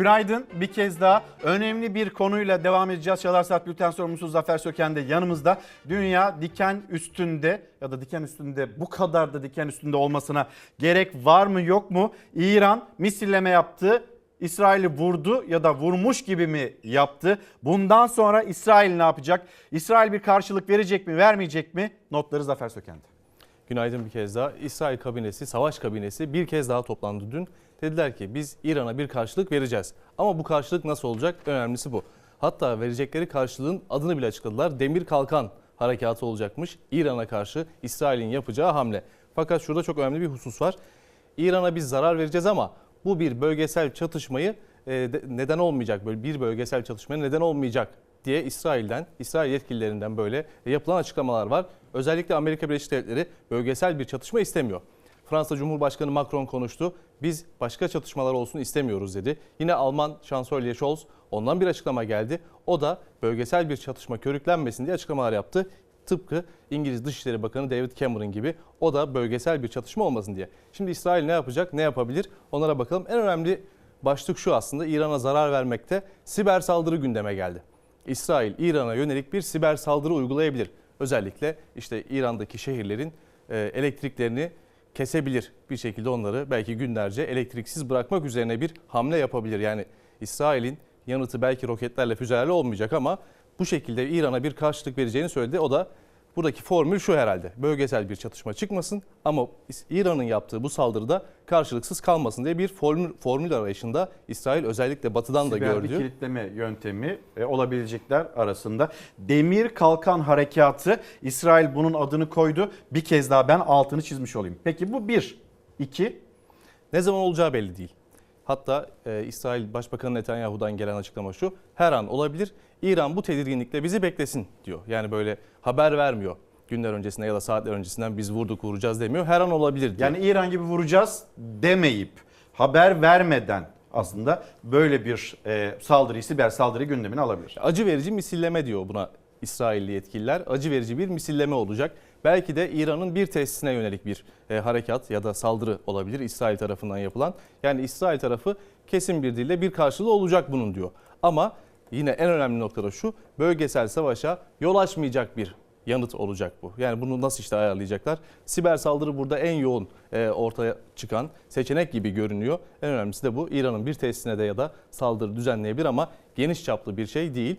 Günaydın. Bir kez daha önemli bir konuyla devam edeceğiz. Çalar Saat Bülten sorumlusu Zafer Söken de yanımızda. Dünya diken üstünde ya da diken üstünde bu kadar da diken üstünde olmasına gerek var mı yok mu? İran misilleme yaptı. İsrail'i vurdu ya da vurmuş gibi mi yaptı? Bundan sonra İsrail ne yapacak? İsrail bir karşılık verecek mi, vermeyecek mi? Notları Zafer Söken'de. Günaydın bir kez daha. İsrail kabinesi, savaş kabinesi bir kez daha toplandı dün. Dediler ki biz İran'a bir karşılık vereceğiz. Ama bu karşılık nasıl olacak? Önemlisi bu. Hatta verecekleri karşılığın adını bile açıkladılar. Demir Kalkan harekatı olacakmış. İran'a karşı İsrail'in yapacağı hamle. Fakat şurada çok önemli bir husus var. İran'a biz zarar vereceğiz ama bu bir bölgesel çatışmayı e, de- neden olmayacak. Böyle bir bölgesel çatışmaya neden olmayacak diye İsrail'den, İsrail yetkililerinden böyle yapılan açıklamalar var. Özellikle Amerika Birleşik Devletleri bölgesel bir çatışma istemiyor. Fransa Cumhurbaşkanı Macron konuştu. Biz başka çatışmalar olsun istemiyoruz dedi. Yine Alman Şansölye Scholz ondan bir açıklama geldi. O da bölgesel bir çatışma körüklenmesin diye açıklamalar yaptı. Tıpkı İngiliz Dışişleri Bakanı David Cameron gibi o da bölgesel bir çatışma olmasın diye. Şimdi İsrail ne yapacak, ne yapabilir onlara bakalım. En önemli başlık şu aslında İran'a zarar vermekte siber saldırı gündeme geldi. İsrail İran'a yönelik bir siber saldırı uygulayabilir. Özellikle işte İran'daki şehirlerin e, elektriklerini kesebilir. Bir şekilde onları belki günlerce elektriksiz bırakmak üzerine bir hamle yapabilir. Yani İsrail'in yanıtı belki roketlerle füzelerle olmayacak ama bu şekilde İran'a bir karşılık vereceğini söyledi. O da buradaki formül şu herhalde. Bölgesel bir çatışma çıkmasın ama İran'ın yaptığı bu saldırıda karşılıksız kalmasın diye bir formül, formül arayışında İsrail özellikle batıdan da Siber bir gördüğü kilitleme yöntemi e, olabilecekler arasında. Demir Kalkan Harekatı İsrail bunun adını koydu. Bir kez daha ben altını çizmiş olayım. Peki bu bir. iki Ne zaman olacağı belli değil. Hatta e, İsrail Başbakanı Netanyahu'dan gelen açıklama şu. Her an olabilir. İran bu tedirginlikle bizi beklesin diyor. Yani böyle haber vermiyor. Günler öncesinde ya da saatler öncesinden biz vurduk vuracağız demiyor. Her an olabilir diyor. yani İran gibi vuracağız demeyip haber vermeden aslında böyle bir e, saldırıyı, siber saldırı gündemine alabilir. Acı verici misilleme diyor buna İsrailli yetkililer. Acı verici bir misilleme olacak. Belki de İran'ın bir tesisine yönelik bir e, harekat ya da saldırı olabilir İsrail tarafından yapılan. Yani İsrail tarafı kesin bir dille bir karşılığı olacak bunun diyor. Ama yine en önemli nokta şu bölgesel savaşa yol açmayacak bir yanıt olacak bu. Yani bunu nasıl işte ayarlayacaklar? Siber saldırı burada en yoğun e, ortaya çıkan seçenek gibi görünüyor. En önemlisi de bu. İran'ın bir tesisine de ya da saldırı düzenleyebilir ama geniş çaplı bir şey değil.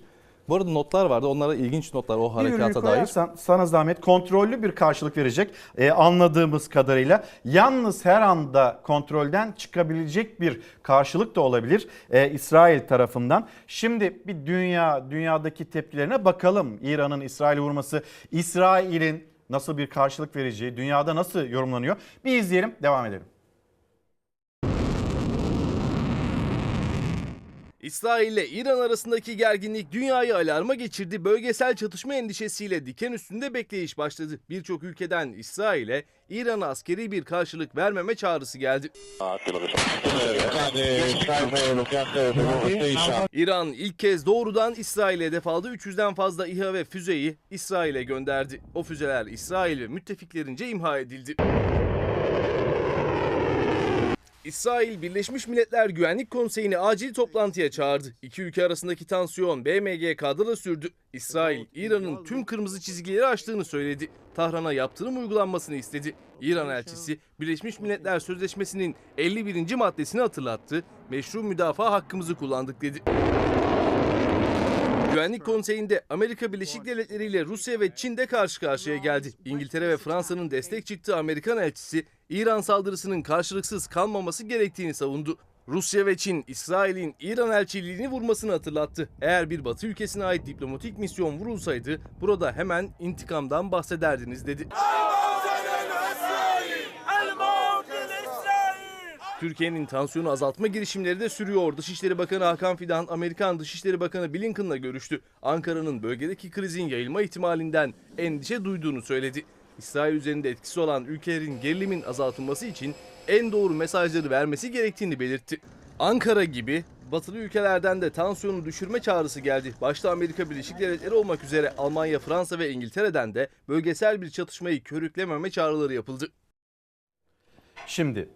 Bu arada notlar vardı. Onlara ilginç notlar o harekata dair. sana zahmet kontrollü bir karşılık verecek e, anladığımız kadarıyla. Yalnız her anda kontrolden çıkabilecek bir karşılık da olabilir e, İsrail tarafından. Şimdi bir dünya dünyadaki tepkilerine bakalım. İran'ın İsrail'i vurması, İsrail'in nasıl bir karşılık vereceği, dünyada nasıl yorumlanıyor? Bir izleyelim, devam edelim. İsrail ile İran arasındaki gerginlik dünyayı alarma geçirdi. Bölgesel çatışma endişesiyle diken üstünde bekleyiş başladı. Birçok ülkeden İsrail'e İran'a askeri bir karşılık vermeme çağrısı geldi. İran ilk kez doğrudan İsrail'e hedef aldı. 300'den fazla İHA ve füzeyi İsrail'e gönderdi. O füzeler İsrail ve müttefiklerince imha edildi. İsrail Birleşmiş Milletler Güvenlik Konseyi'ni acil toplantıya çağırdı. İki ülke arasındaki tansiyon BMGK'da da sürdü. İsrail, İran'ın tüm kırmızı çizgileri aştığını söyledi. Tahran'a yaptırım uygulanmasını istedi. İran elçisi Birleşmiş Milletler Sözleşmesi'nin 51. maddesini hatırlattı. Meşru müdafaa hakkımızı kullandık dedi. Güvenlik Konseyi'nde Amerika Birleşik Devletleri ile Rusya ve Çin de karşı karşıya geldi. İngiltere ve Fransa'nın destek çıktığı Amerikan elçisi İran saldırısının karşılıksız kalmaması gerektiğini savundu. Rusya ve Çin, İsrail'in İran elçiliğini vurmasını hatırlattı. Eğer bir Batı ülkesine ait diplomatik misyon vurulsaydı burada hemen intikamdan bahsederdiniz dedi. Türkiye'nin tansiyonu azaltma girişimleri de sürüyor. Dışişleri Bakanı Hakan Fidan, Amerikan Dışişleri Bakanı Blinken'la görüştü. Ankara'nın bölgedeki krizin yayılma ihtimalinden endişe duyduğunu söyledi. İsrail üzerinde etkisi olan ülkelerin gerilimin azaltılması için en doğru mesajları vermesi gerektiğini belirtti. Ankara gibi batılı ülkelerden de tansiyonu düşürme çağrısı geldi. Başta Amerika Birleşik Devletleri olmak üzere Almanya, Fransa ve İngiltere'den de bölgesel bir çatışmayı körüklememe çağrıları yapıldı. Şimdi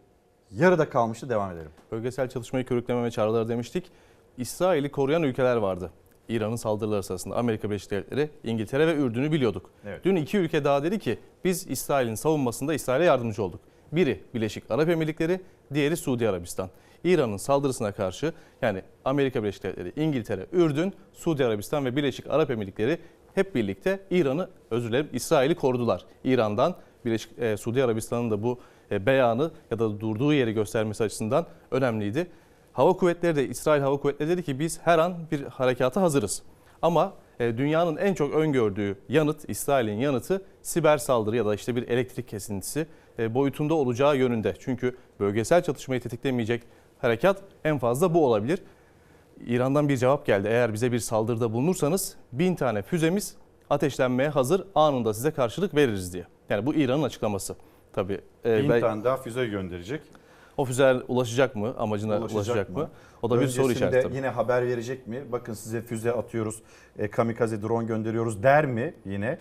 Yarıda kalmıştı devam edelim. Bölgesel çalışmayı körüklememe çağrıları demiştik. İsrail'i koruyan ülkeler vardı. İran'ın saldırıları sırasında Amerika Birleşik Devletleri, İngiltere ve Ürdün'ü biliyorduk. Evet. Dün iki ülke daha dedi ki biz İsrail'in savunmasında İsrail'e yardımcı olduk. Biri Birleşik Arap Emirlikleri, diğeri Suudi Arabistan. İran'ın saldırısına karşı yani Amerika Birleşik Devletleri, İngiltere, Ürdün, Suudi Arabistan ve Birleşik Arap Emirlikleri hep birlikte İran'ı özür dilerim İsrail'i korudular. İran'dan Birleşik e, Suudi Arabistan'ın da bu e, beyanı ya da durduğu yeri göstermesi açısından önemliydi. Hava kuvvetleri de İsrail Hava Kuvvetleri dedi ki biz her an bir harekata hazırız. Ama e, dünyanın en çok öngördüğü yanıt, İsrail'in yanıtı siber saldırı ya da işte bir elektrik kesintisi e, boyutunda olacağı yönünde. Çünkü bölgesel çatışmayı tetiklemeyecek harekat en fazla bu olabilir. İran'dan bir cevap geldi. Eğer bize bir saldırıda bulunursanız bin tane füzemiz ateşlenmeye hazır anında size karşılık veririz diye. Yani bu İran'ın açıklaması. Tabii e, Bin ben- tane daha füze gönderecek. O füzeler ulaşacak mı? Amacına ulaşacak, mı? O da bir soru işareti tabii. yine haber verecek mi? Bakın size füze atıyoruz, e, kamikaze drone gönderiyoruz der mi yine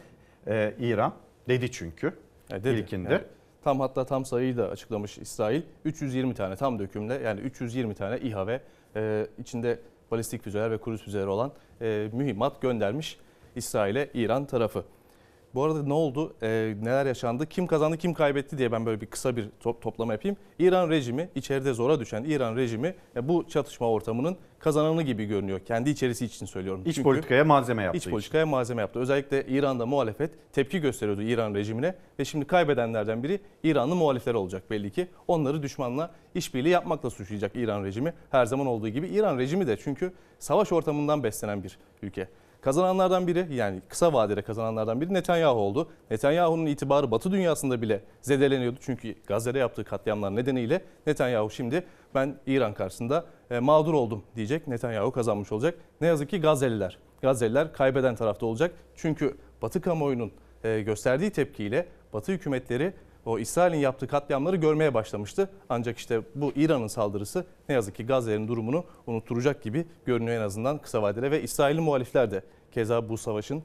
e, İran? Dedi çünkü E, dedi. ilkinde. Yani tam hatta tam sayıyı da açıklamış İsrail. 320 tane tam dökümle yani 320 tane İHA ve e, içinde balistik füzeler ve kruz füzeleri olan e, mühimmat göndermiş İsrail'e İran tarafı. Bu arada ne oldu? E, neler yaşandı? Kim kazandı, kim kaybetti diye ben böyle bir kısa bir top, toplama yapayım. İran rejimi, içeride zora düşen İran rejimi e, bu çatışma ortamının kazananı gibi görünüyor. Kendi içerisi için söylüyorum. İç Çünkü- politikaya malzeme yaptığı İç politikaya malzeme yaptı. Özellikle İran'da muhalefet tepki gösteriyordu İran rejimine ve şimdi kaybedenlerden biri İranlı muhalifler olacak belli ki. Onları düşmanla işbirliği yapmakla suçlayacak İran rejimi. Her zaman olduğu gibi İran rejimi de çünkü savaş ortamından beslenen bir ülke. Kazananlardan biri yani kısa vadede kazananlardan biri Netanyahu oldu. Netanyahu'nun itibarı Batı dünyasında bile zedeleniyordu. Çünkü Gazze'de yaptığı katliamlar nedeniyle Netanyahu şimdi ben İran karşısında e, mağdur oldum diyecek. Netanyahu kazanmış olacak. Ne yazık ki Gazze'liler. Gazze'liler kaybeden tarafta olacak. Çünkü Batı kamuoyunun e, gösterdiği tepkiyle Batı hükümetleri o İsrail'in yaptığı katliamları görmeye başlamıştı. Ancak işte bu İran'ın saldırısı ne yazık ki Gazze'nin durumunu unutturacak gibi görünüyor en azından kısa vadede ve İsrail'li muhalifler de keza bu savaşın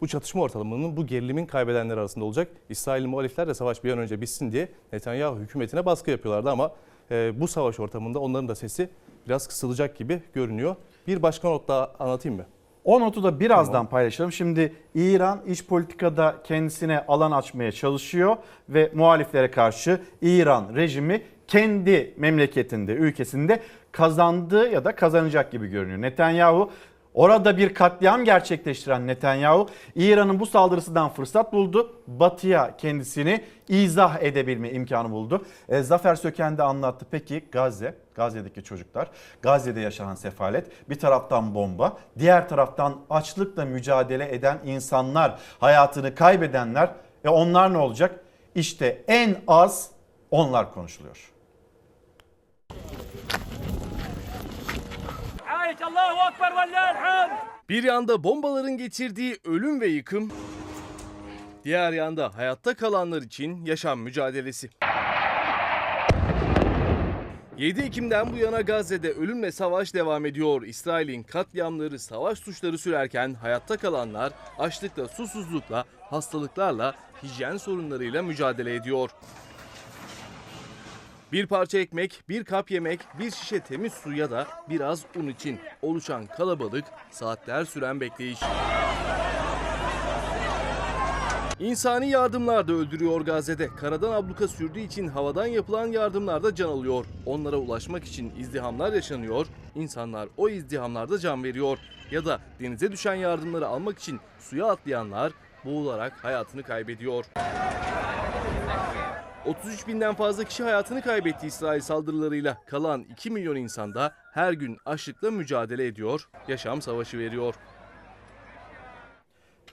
bu çatışma ortamının bu gerilimin kaybedenler arasında olacak. İsrailli muhalifler de savaş bir an önce bitsin diye Netanyahu hükümetine baskı yapıyorlardı ama e, bu savaş ortamında onların da sesi biraz kısılacak gibi görünüyor. Bir başka not daha anlatayım mı? O notu da birazdan paylaşalım. Şimdi İran iç politikada kendisine alan açmaya çalışıyor ve muhaliflere karşı İran rejimi kendi memleketinde, ülkesinde kazandı ya da kazanacak gibi görünüyor. Netanyahu Orada bir katliam gerçekleştiren Netanyahu İran'ın bu saldırısından fırsat buldu. Batı'ya kendisini izah edebilme imkanı buldu. E, Zafer Söken de anlattı. Peki Gazze, Gazze'deki çocuklar, Gazze'de yaşanan sefalet, bir taraftan bomba, diğer taraftan açlıkla mücadele eden insanlar, hayatını kaybedenler. E onlar ne olacak? İşte en az onlar konuşuluyor. Bir yanda bombaların getirdiği ölüm ve yıkım, diğer yanda hayatta kalanlar için yaşam mücadelesi. 7 Ekim'den bu yana Gazze'de ölümle savaş devam ediyor. İsrail'in katliamları, savaş suçları sürerken hayatta kalanlar açlıkla, susuzlukla, hastalıklarla, hijyen sorunlarıyla mücadele ediyor. Bir parça ekmek, bir kap yemek, bir şişe temiz su ya da biraz un için oluşan kalabalık, saatler süren bekleyiş. İnsani yardımlar da öldürüyor Gazze'de. Karadan abluka sürdüğü için havadan yapılan yardımlar da can alıyor. Onlara ulaşmak için izdihamlar yaşanıyor. İnsanlar o izdihamlarda can veriyor. Ya da denize düşen yardımları almak için suya atlayanlar boğularak hayatını kaybediyor. 33 binden fazla kişi hayatını kaybetti İsrail saldırılarıyla. Kalan 2 milyon insan da her gün açlıkla mücadele ediyor, yaşam savaşı veriyor.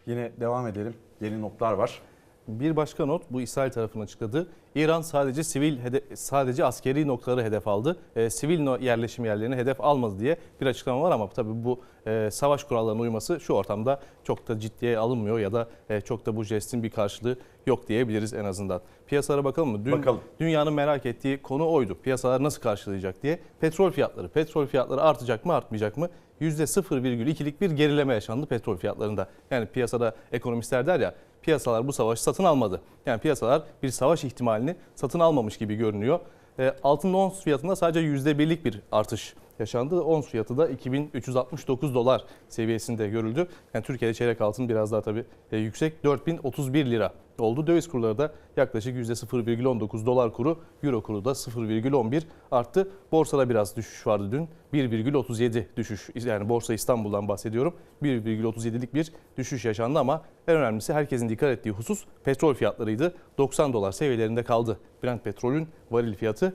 Yine devam edelim. Yeni notlar var. Bir başka not bu İsrail tarafının açıkladığı. İran sadece sivil sadece askeri noktaları hedef aldı. E, sivil yerleşim yerlerini hedef almadı diye bir açıklama var ama tabii bu e, savaş kurallarına uyması şu ortamda çok da ciddiye alınmıyor ya da e, çok da bu jestin bir karşılığı yok diyebiliriz en azından. Piyasalara bakalım mı? Dün Bakalım. dünyanın merak ettiği konu oydu. Piyasalar nasıl karşılayacak diye. Petrol fiyatları. Petrol fiyatları artacak mı artmayacak mı? %0,2'lik bir gerileme yaşandı petrol fiyatlarında. Yani piyasada ekonomistler der ya piyasalar bu savaşı satın almadı. Yani piyasalar bir savaş ihtimalini satın almamış gibi görünüyor. E, altının ons fiyatında sadece %1'lik bir artış yaşandı. Ons fiyatı da 2369 dolar seviyesinde görüldü. Yani Türkiye'de çeyrek altın biraz daha tabii e, yüksek 4031 lira oldu. Döviz kurları da yaklaşık %0,19 dolar kuru, euro kuru da 0,11 arttı. Borsada biraz düşüş vardı dün. 1,37 düşüş yani Borsa İstanbul'dan bahsediyorum. 1,37'lik bir düşüş yaşandı ama en önemlisi herkesin dikkat ettiği husus petrol fiyatlarıydı. 90 dolar seviyelerinde kaldı. Brent petrolün varil fiyatı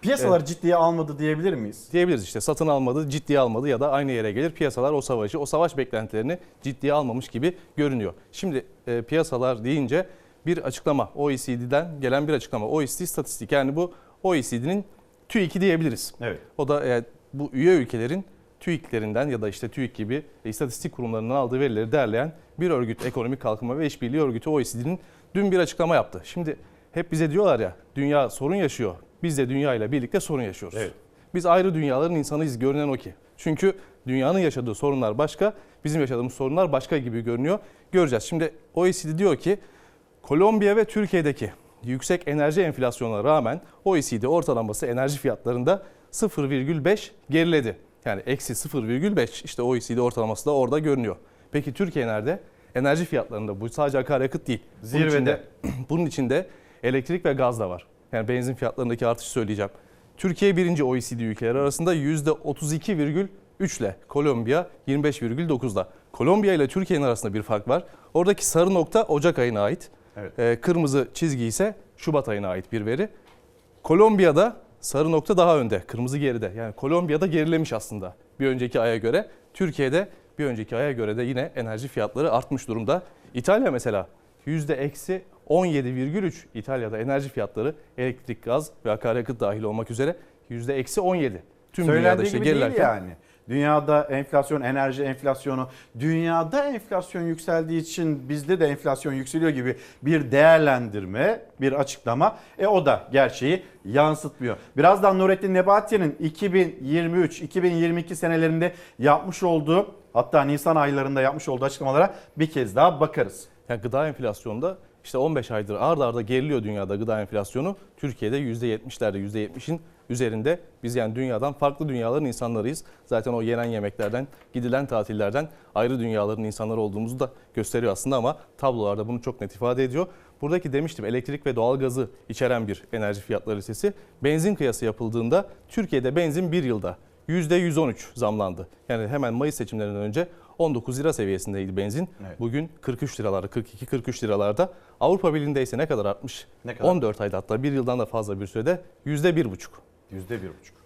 Piyasalar ciddiye almadı diyebilir miyiz? diyebiliriz işte satın almadı, ciddiye almadı ya da aynı yere gelir. Piyasalar o savaşı, o savaş beklentilerini ciddiye almamış gibi görünüyor. Şimdi e, piyasalar deyince bir açıklama OECD'den gelen bir açıklama. OECD statistik yani bu OECD'nin TÜİK'i diyebiliriz. Evet. O da e, bu üye ülkelerin TÜİK'lerinden ya da işte TÜİK gibi istatistik kurumlarından aldığı verileri derleyen bir örgüt, Ekonomik Kalkınma ve İşbirliği Örgütü OECD'nin dün bir açıklama yaptı. Şimdi hep bize diyorlar ya dünya sorun yaşıyor. Biz de dünya ile birlikte sorun yaşıyoruz. Evet. Biz ayrı dünyaların insanıyız görünen o ki. Çünkü dünyanın yaşadığı sorunlar başka, bizim yaşadığımız sorunlar başka gibi görünüyor. Göreceğiz. Şimdi OECD diyor ki Kolombiya ve Türkiye'deki yüksek enerji enflasyonuna rağmen OECD ortalaması enerji fiyatlarında 0,5 geriledi. Yani eksi 0,5 işte OECD ortalaması da orada görünüyor. Peki Türkiye nerede? Enerji fiyatlarında bu sadece akaryakıt değil. Bunun Zirvede. içinde, bunun içinde elektrik ve gaz da var. Yani benzin fiyatlarındaki artışı söyleyeceğim. Türkiye birinci OECD ülkeleri arasında %32,3 ile Kolombiya 25,9'da. Kolombiya ile Türkiye'nin arasında bir fark var. Oradaki sarı nokta Ocak ayına ait. Evet. Ee, kırmızı çizgi ise Şubat ayına ait bir veri. Kolombiya'da sarı nokta daha önde, kırmızı geride. Yani Kolombiya'da gerilemiş aslında bir önceki aya göre. Türkiye'de bir önceki aya göre de yine enerji fiyatları artmış durumda. İtalya mesela yüzde eksi 17,3 İtalya'da enerji fiyatları elektrik, gaz ve akaryakıt dahil olmak üzere yüzde eksi 17. Tüm dünyada Söylendiği işte gibi değil yani. Dünyada enflasyon, enerji enflasyonu, dünyada enflasyon yükseldiği için bizde de enflasyon yükseliyor gibi bir değerlendirme, bir açıklama. E o da gerçeği yansıtmıyor. Birazdan Nurettin Nebati'nin 2023-2022 senelerinde yapmış olduğu hatta Nisan aylarında yapmış olduğu açıklamalara bir kez daha bakarız. Yani gıda enflasyonunda işte 15 aydır ard arda geriliyor dünyada gıda enflasyonu. Türkiye'de %70'lerde %70'in üzerinde. Biz yani dünyadan farklı dünyaların insanlarıyız. Zaten o yenen yemeklerden, gidilen tatillerden ayrı dünyaların insanları olduğumuzu da gösteriyor aslında ama tablolarda bunu çok net ifade ediyor. Buradaki demiştim elektrik ve doğalgazı içeren bir enerji fiyatları listesi. Benzin kıyası yapıldığında Türkiye'de benzin bir yılda %113 zamlandı. Yani hemen Mayıs seçimlerinden önce 19 lira seviyesindeydi benzin. Evet. Bugün 43 liralarda, 42-43 liralarda. Avrupa Birliği'nde ise ne kadar artmış? Ne kadar? 14 ayda hatta bir yıldan da fazla bir sürede %1,5. %1,5.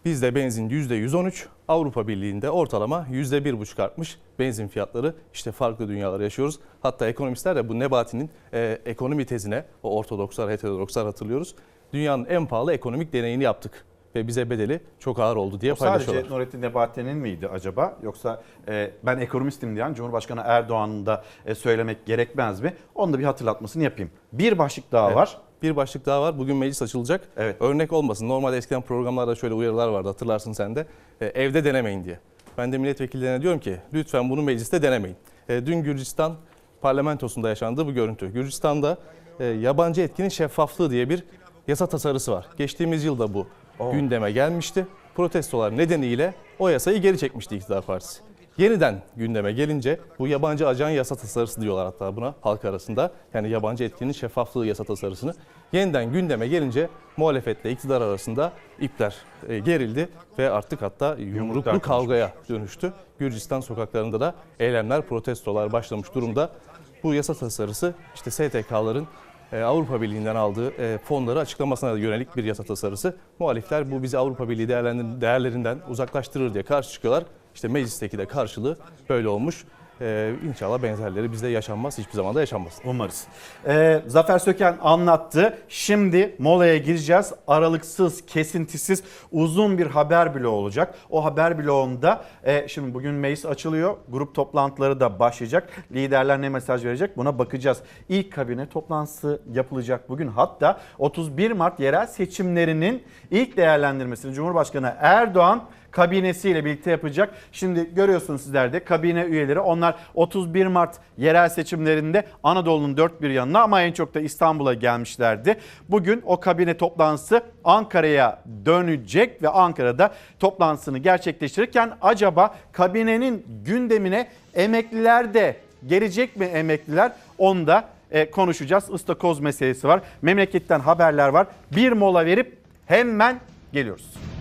Bizde benzin %113, Avrupa Birliği'nde ortalama %1,5 artmış benzin fiyatları. İşte farklı dünyalar yaşıyoruz. Hatta ekonomistler de bu Nebati'nin e, ekonomi tezine, o ortodokslar, heterodokslar hatırlıyoruz. Dünyanın en pahalı ekonomik deneyini yaptık ve bize bedeli çok ağır oldu diye O sadece paylaşıyorlar. Nurettin Nebati'nin miydi acaba? Yoksa e, ben ekonomistim diyen Cumhurbaşkanı Erdoğan'ın da e, söylemek gerekmez mi? Onu da bir hatırlatmasını yapayım. Bir başlık daha Evet. var. Bir başlık daha var. Bugün meclis açılacak. Evet. Örnek olmasın. Normalde eskiden programlarda şöyle uyarılar vardı hatırlarsın sen de. E, evde denemeyin diye. Ben de milletvekillerine diyorum ki lütfen bunu mecliste denemeyin. E, dün Gürcistan parlamentosunda yaşandı bu görüntü. Gürcistan'da e, yabancı etkinin şeffaflığı diye bir yasa tasarısı var. Geçtiğimiz yılda bu gündeme gelmişti. Protestolar nedeniyle o yasayı geri çekmişti iktidar partisi. Yeniden gündeme gelince bu yabancı ajan yasa tasarısı diyorlar hatta buna halk arasında. Yani yabancı etkinin şeffaflığı yasa tasarısını. Yeniden gündeme gelince muhalefetle iktidar arasında ipler e, gerildi ve artık hatta yumruklu kavgaya dönüştü. Gürcistan sokaklarında da eylemler, protestolar başlamış durumda. Bu yasa tasarısı işte STK'ların Avrupa Birliği'nden aldığı e, fonları açıklamasına yönelik bir yasa tasarısı. Muhalifler bu bizi Avrupa Birliği değerlerin- değerlerinden uzaklaştırır diye karşı çıkıyorlar. İşte meclisteki de karşılığı böyle olmuş. E, inşallah benzerleri bizde yaşanmaz, hiçbir zaman da yaşanmaz. Umarız. Ee, Zafer Söken anlattı. Şimdi molaya gireceğiz. Aralıksız, kesintisiz uzun bir haber bloğu olacak. O haber bloğunda e, şimdi bugün meclis açılıyor. Grup toplantıları da başlayacak. Liderler ne mesaj verecek buna bakacağız. İlk kabine toplantısı yapılacak bugün. Hatta 31 Mart yerel seçimlerinin ilk değerlendirmesini Cumhurbaşkanı Erdoğan kabinesiyle birlikte yapacak. Şimdi görüyorsunuz sizler de kabine üyeleri. Onlar 31 Mart yerel seçimlerinde Anadolu'nun dört bir yanına ama en çok da İstanbul'a gelmişlerdi. Bugün o kabine toplantısı Ankara'ya dönecek ve Ankara'da toplantısını gerçekleştirirken acaba kabinenin gündemine emekliler de gelecek mi emekliler? Onu da e, konuşacağız. Istakoz meselesi var. Memleketten haberler var. Bir mola verip hemen geliyoruz.